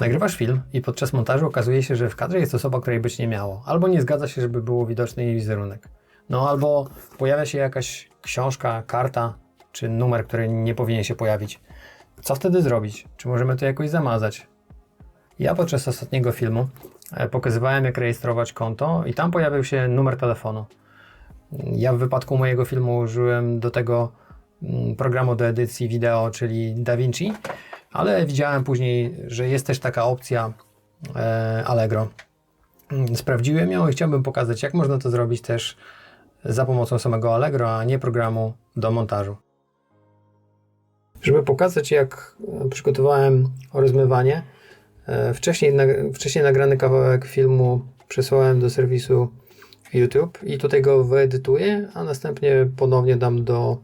Nagrywasz film i podczas montażu okazuje się, że w kadrze jest osoba, której być nie miało, albo nie zgadza się, żeby było widoczny jej wizerunek. No albo pojawia się jakaś książka, karta czy numer, który nie powinien się pojawić. Co wtedy zrobić? Czy możemy to jakoś zamazać? Ja podczas ostatniego filmu e, pokazywałem, jak rejestrować konto, i tam pojawił się numer telefonu. Ja w wypadku mojego filmu użyłem do tego mm, programu do edycji wideo, czyli DaVinci, ale widziałem później, że jest też taka opcja e, Allegro. Mm, Sprawdziłem ją i chciałbym pokazać, jak można to zrobić też za pomocą samego Allegro, a nie programu do montażu. Żeby pokazać, jak e, przygotowałem rozmywanie, e, wcześniej, wcześniej nagrany kawałek filmu przesłałem do serwisu YouTube i tutaj go wyedytuję, a następnie ponownie dam do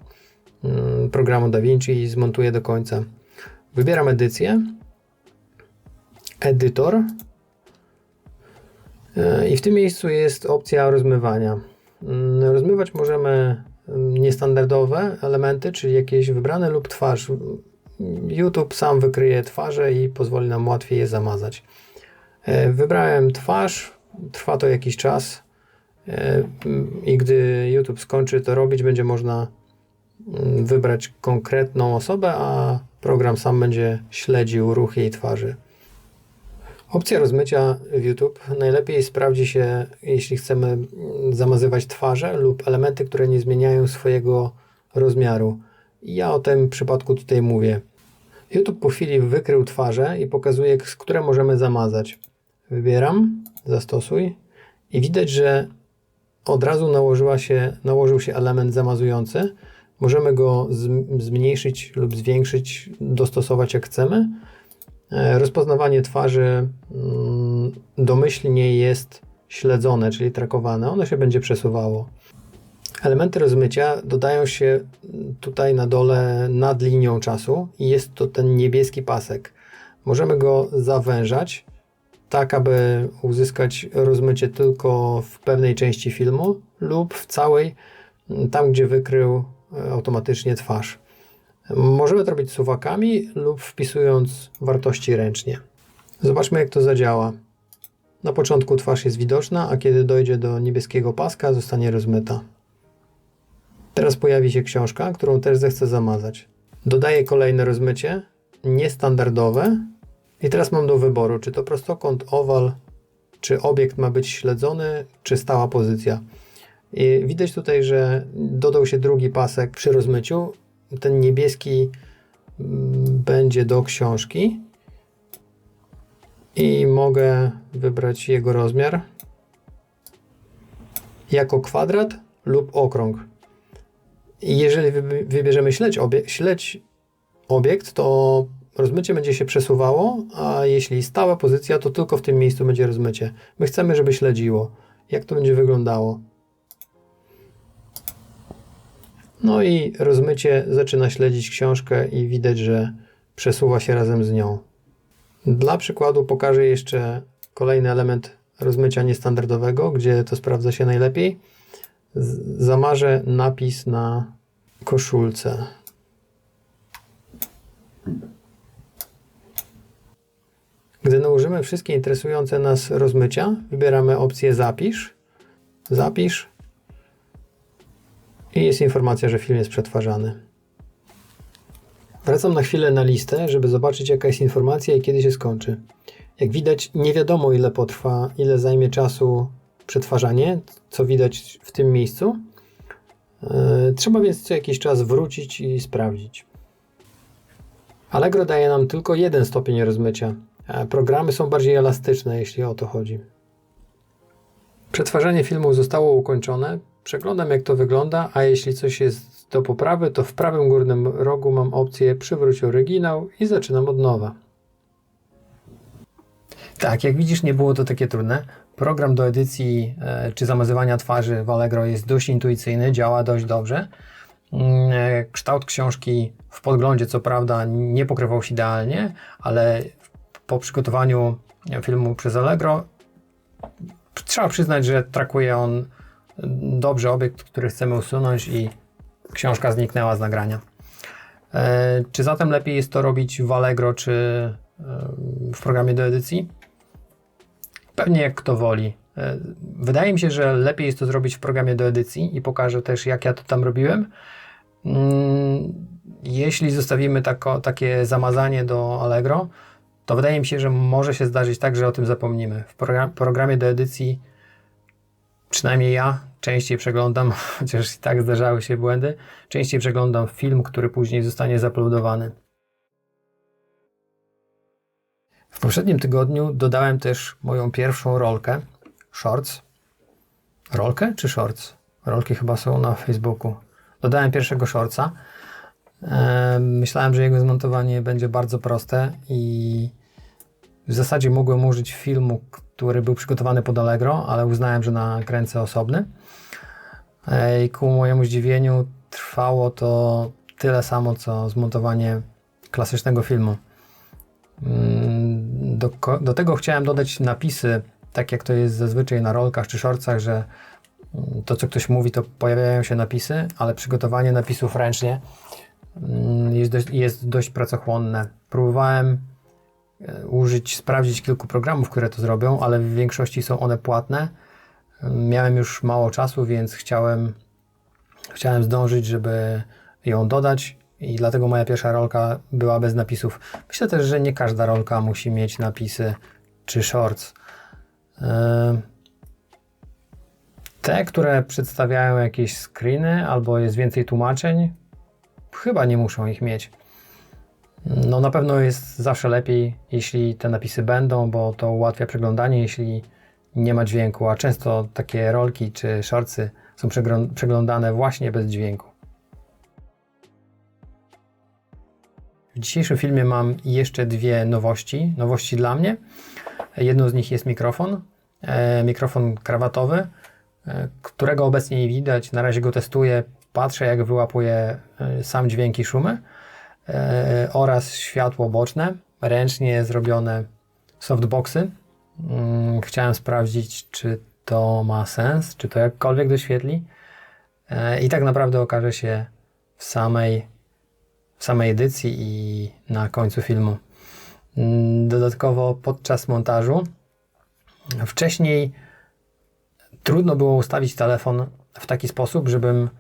mm, programu DaVinci i zmontuję do końca. Wybieram edycję, edytor e, i w tym miejscu jest opcja rozmywania. Mm, Rozmywać możemy mm, niestandardowe elementy, czyli jakieś wybrane lub twarz. YouTube sam wykryje twarze i pozwoli nam łatwiej je zamazać. E, Wybrałem twarz, trwa to jakiś czas e, i gdy YouTube skończy to robić, będzie można mm, wybrać konkretną osobę, a program sam będzie śledził ruch jej twarzy. Opcja rozmycia w YouTube najlepiej sprawdzi się, jeśli chcemy zamazywać twarze lub elementy, które nie zmieniają swojego rozmiaru. Ja o tym przypadku tutaj mówię. YouTube po chwili wykrył twarze i pokazuje, które możemy zamazać. Wybieram, zastosuj i widać, że od razu nałożyła się, nałożył się element zamazujący. Możemy go zm- zmniejszyć lub zwiększyć, dostosować jak chcemy. E, Rozpoznawanie twarzy mm, domyślnie jest śledzone, czyli trakowane. Ono się będzie przesuwało. Elementy rozmycia dodają się tutaj na dole nad linią czasu i jest to ten niebieski pasek. Możemy go zawężać, tak aby uzyskać rozmycie tylko w pewnej części filmu lub w całej, tam gdzie wykrył automatycznie twarz. Możemy to robić suwakami lub wpisując wartości ręcznie. Zobaczmy, jak to zadziała. Na początku twarz jest widoczna, a kiedy dojdzie do niebieskiego paska, zostanie rozmyta. Teraz pojawi się książka, którą też zechcę zamazać. Dodaję kolejne rozmycie, niestandardowe. I teraz mam do wyboru, czy to prostokąt, owal, czy obiekt ma być śledzony, czy stała pozycja. I widać tutaj, że dodał się drugi pasek przy rozmyciu. Ten niebieski mm, będzie do książki. I mogę wybrać jego rozmiar jako kwadrat lub okrąg. Jeżeli wyb- wybierzemy śledź, obie- śledź obiekt, to rozmycie będzie się przesuwało, a jeśli stała pozycja, to tylko w tym miejscu będzie rozmycie. My chcemy, żeby śledziło. Jak to będzie wyglądało? No i rozmycie zaczyna śledzić książkę i widać, że przesuwa się razem z nią. Dla przykładu pokażę jeszcze kolejny element rozmycia niestandardowego, gdzie to sprawdza się najlepiej. Zamarzę napis na koszulce. Gdy nałożymy wszystkie interesujące nas rozmycia, wybieramy opcję Zapisz. Zapisz. I jest informacja, że film jest przetwarzany. Wracam na chwilę na listę, żeby zobaczyć jaka jest informacja i kiedy się skończy. Jak widać, nie wiadomo ile potrwa, ile zajmie czasu przetwarzanie, co widać w tym miejscu. Yy, Trzeba więc co jakiś czas wrócić i sprawdzić. Allegro daje nam tylko jeden stopień rozmycia. Programy są bardziej elastyczne, jeśli o to chodzi. Przetwarzanie filmu zostało ukończone. Przeglądam jak to wygląda, a jeśli coś jest do poprawy, to w prawym górnym rogu mam opcję przywróć oryginał i zaczynam od nowa. Tak, jak widzisz, nie było to takie trudne. Program do edycji e, czy zamazywania twarzy w Allegro jest dość intuicyjny, działa dość dobrze. Mm, e, Kształt książki w podglądzie, co prawda, nie pokrywał się idealnie, ale po przygotowaniu filmu przez Allegro trzeba przyznać, że trakuje on dobrze obiekt, który chcemy usunąć i książka zniknęła z nagrania. E, Czy zatem lepiej jest to robić w Allegro czy w programie do edycji. Pewnie jak kto woli. E, wydaje mi się, że lepiej jest to zrobić w programie do edycji i pokażę też, jak ja to tam robiłem. Mm, jeśli zostawimy tako, takie zamazanie do Allegro, to wydaje mi się, że może się zdarzyć tak, że o tym zapomnimy. W programie do edycji, przynajmniej ja, częściej przeglądam, chociaż i tak zdarzały się błędy, częściej przeglądam film, który później zostanie zaploadowany. W poprzednim tygodniu dodałem też moją pierwszą rolkę, Shorts. Rolkę czy Shorts? Rolki chyba są na Facebooku. Dodałem pierwszego Shortsa. Myślałem, że jego zmontowanie będzie bardzo proste i w zasadzie mogłem użyć filmu, który był przygotowany pod Allegro, ale uznałem, że nakręcę osobny. I ku mojemu zdziwieniu trwało to tyle samo, co zmontowanie klasycznego filmu. Mm, do, do tego chciałem dodać napisy, tak jak to jest zazwyczaj na rolkach czy shortsach, że mm, to, co ktoś mówi, to pojawiają się napisy, ale przygotowanie napisów ręcznie mm, jest dość, jest dość pracochłonne. Próbowałem użyć, sprawdzić kilku programów, które to zrobią, ale w większości są one płatne. Miałem już mało czasu, więc chciałem, chciałem zdążyć, żeby ją dodać i dlatego moja pierwsza rolka była bez napisów. Myślę też, że nie każda rolka musi mieć napisy czy shorts. E, te, które przedstawiają jakieś screeny albo jest więcej tłumaczeń, chyba nie muszą ich mieć. No na pewno jest zawsze lepiej, jeśli te napisy będą, bo to ułatwia przeglądanie, jeśli nie ma dźwięku, a często takie rolki czy shortsy są przeglądane właśnie bez dźwięku. W dzisiejszym filmie mam jeszcze dwie nowości, nowości dla mnie. Jedną z nich jest mikrofon, e, mikrofon krawatowy, e, którego obecnie nie widać. Na razie go testuję, patrzę jak wyłapuje e, sam dźwięk i szumy oraz światło boczne, ręcznie zrobione softboxy. Mm, chciałem sprawdzić, czy to ma sens, czy to jakkolwiek doświetli. I tak naprawdę okaże się w samej w samej edycji i na końcu filmu. Mm, dodatkowo podczas montażu wcześniej trudno było ustawić telefon w taki sposób, żebym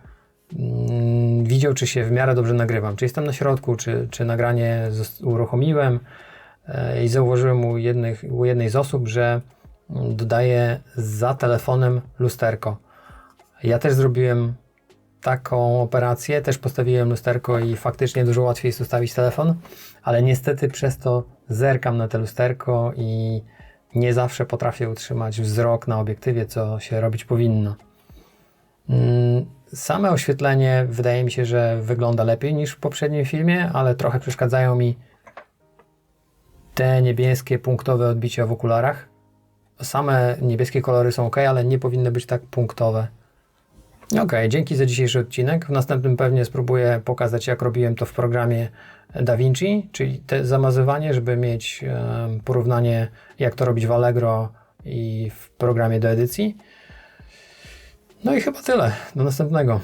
widział, czy się w miarę dobrze nagrywam, czy jestem na środku, czy, czy nagranie uruchomiłem e, i zauważyłem u, jednych, u jednej z osób, że dodaję za telefonem lusterko. Ja też zrobiłem taką operację, też postawiłem lusterko i faktycznie dużo łatwiej jest ustawić telefon, ale niestety przez to zerkam na te lusterko i nie zawsze potrafię utrzymać wzrok na obiektywie, co się robić powinno. Same oświetlenie wydaje mi się, że wygląda lepiej niż w poprzednim filmie, ale trochę przeszkadzają mi te niebieskie punktowe odbicia w okularach. Same niebieskie kolory są ok, ale nie powinny być tak punktowe. Ok, dzięki za dzisiejszy odcinek. W następnym pewnie spróbuję pokazać, jak robiłem to w programie DaVinci, czyli te zamazywanie, żeby mieć porównanie, jak to robić w Allegro i w programie do edycji. No i chyba tyle. Do następnego.